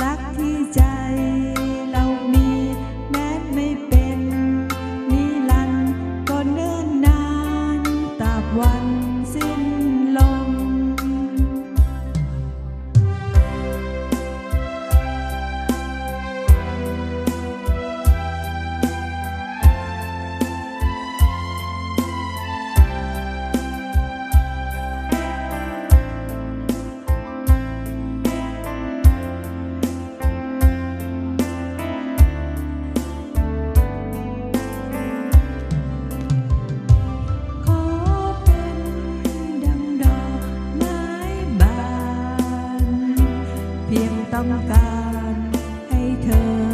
รักที่ใจ ต้องการให้เธอ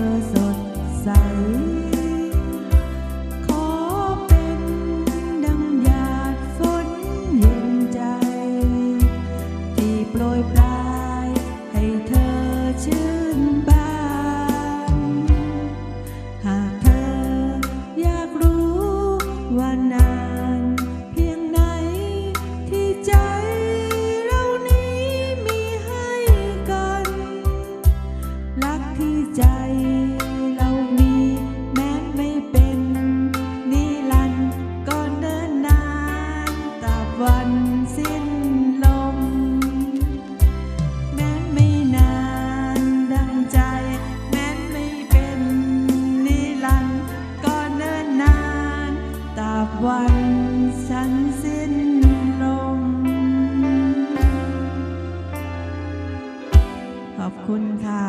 วันฉันสิ้นลม ขอบคุณค่ะ